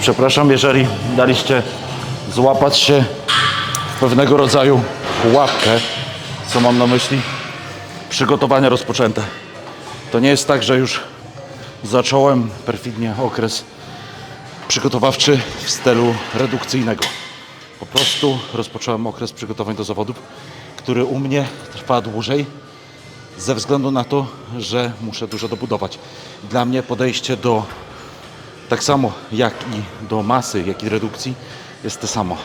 Przepraszam, jeżeli daliście złapać się w pewnego rodzaju pułapkę. Co mam na myśli? Przygotowania rozpoczęte. To nie jest tak, że już zacząłem perfidnie okres przygotowawczy w stylu redukcyjnego. Po prostu rozpocząłem okres przygotowań do zawodów, który u mnie trwa dłużej ze względu na to, że muszę dużo dobudować. Dla mnie podejście do tak samo jak i do masy, jak i redukcji jest to samo.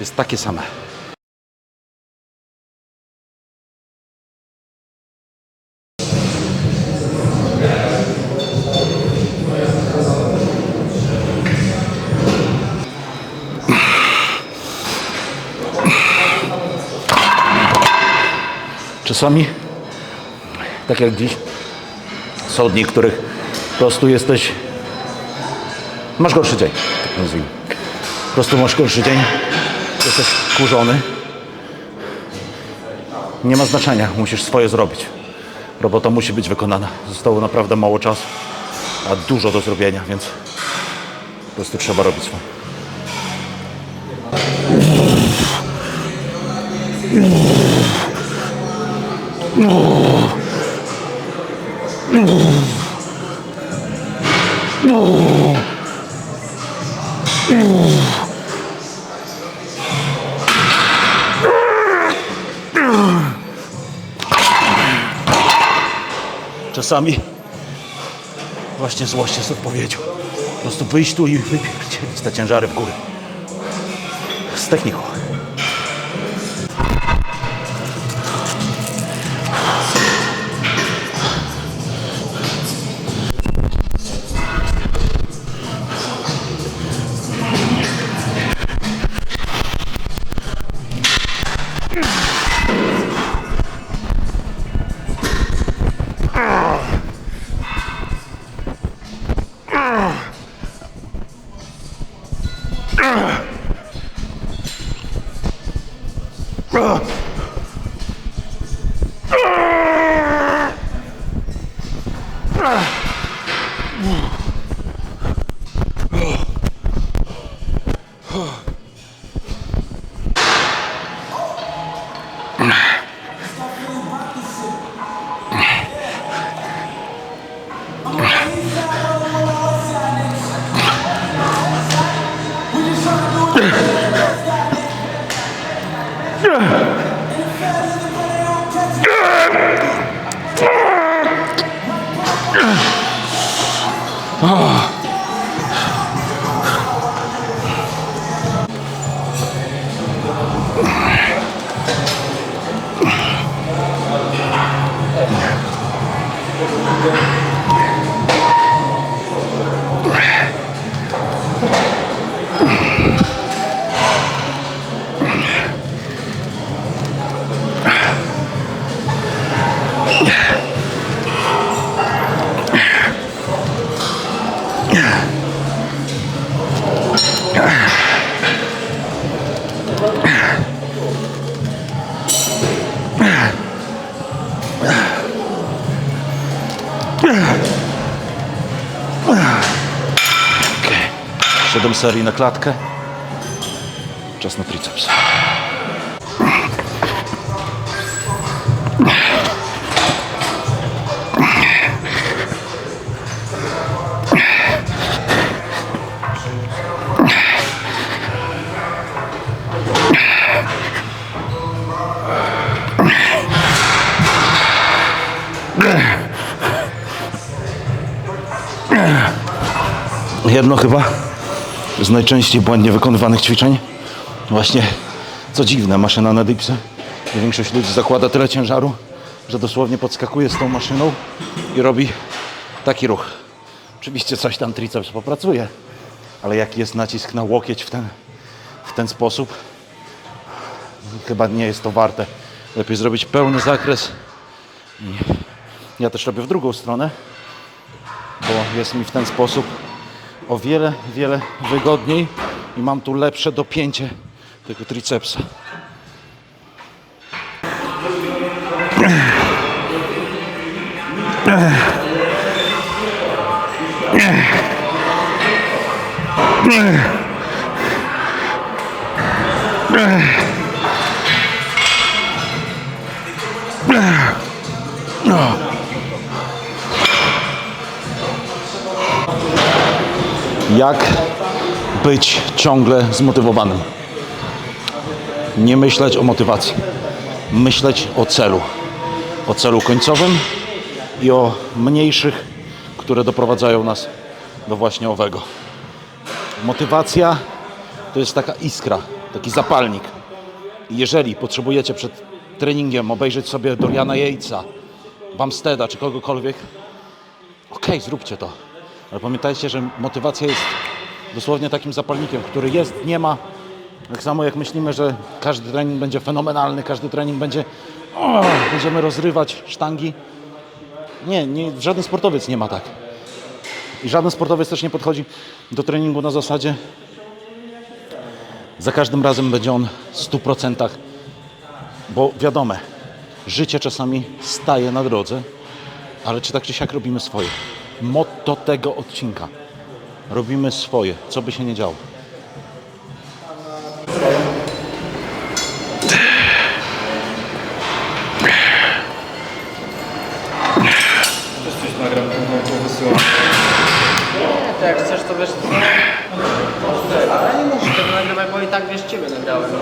Jest takie same. Czasami, tak jak dziś, są dni, których po prostu jesteś Masz gorszy dzień, tak nazwijmy. Po prostu masz gorszy dzień, jesteś kurzony. Nie ma znaczenia, musisz swoje zrobić. Robota musi być wykonana. Zostało naprawdę mało czasu, a dużo do zrobienia, więc po prostu trzeba robić swoje. Czasami właśnie złość jest odpowiedzią. Po prostu wyjść tu i wypierdzielić te ciężary w górę. Z techniką. ああ。7 serii na klatkę. Czas na triceps. Jedno chyba z najczęściej błędnie wykonywanych ćwiczeń. Właśnie, co dziwne, maszyna na dipsy. Większość ludzi zakłada tyle ciężaru, że dosłownie podskakuje z tą maszyną i robi taki ruch. Oczywiście coś tam triceps popracuje, ale jaki jest nacisk na łokieć w ten, w ten sposób, chyba nie jest to warte. Lepiej zrobić pełny zakres Ja też robię w drugą stronę, bo jest mi w ten sposób o wiele, wiele wygodniej i mam tu lepsze dopięcie tego tricepsa. Jak być ciągle zmotywowanym? Nie myśleć o motywacji, myśleć o celu. O celu końcowym i o mniejszych, które doprowadzają nas do właśnie owego. Motywacja to jest taka iskra, taki zapalnik. Jeżeli potrzebujecie przed treningiem obejrzeć sobie Doriana Yatesa, Bumsteada czy kogokolwiek, okej, zróbcie to. Ale pamiętajcie, że motywacja jest dosłownie takim zapalnikiem, który jest, nie ma. Tak samo jak myślimy, że każdy trening będzie fenomenalny, każdy trening będzie, o, będziemy rozrywać sztangi. Nie, nie, żaden sportowiec nie ma tak. I żaden sportowiec też nie podchodzi do treningu na zasadzie za każdym razem będzie on w 100%, bo wiadomo, życie czasami staje na drodze, ale czy tak czy siak robimy swoje. Motto tego odcinka. Robimy swoje, co by się nie działo. Nie, jak chcesz, to wiesz co? Ale nie muszę tego nagrywać, bo i tak wiesz, ciebie nagrałem, nie?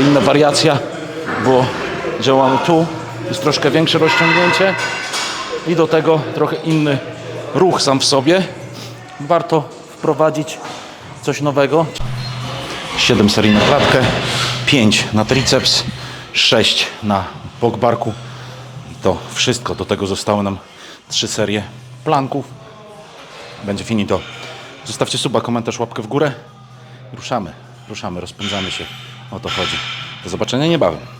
Inna wariacja, bo działamy tu, jest troszkę większe rozciągnięcie i do tego trochę inny ruch sam w sobie. Warto wprowadzić coś nowego. 7 serii na klatkę, 5 na triceps, 6 na bok barku. I to wszystko. Do tego zostały nam 3 serie planków. Będzie finito. Zostawcie suba, komentarz, łapkę w górę. Ruszamy, ruszamy, rozpędzamy się. O to chodzi. Do zobaczenia niebawem.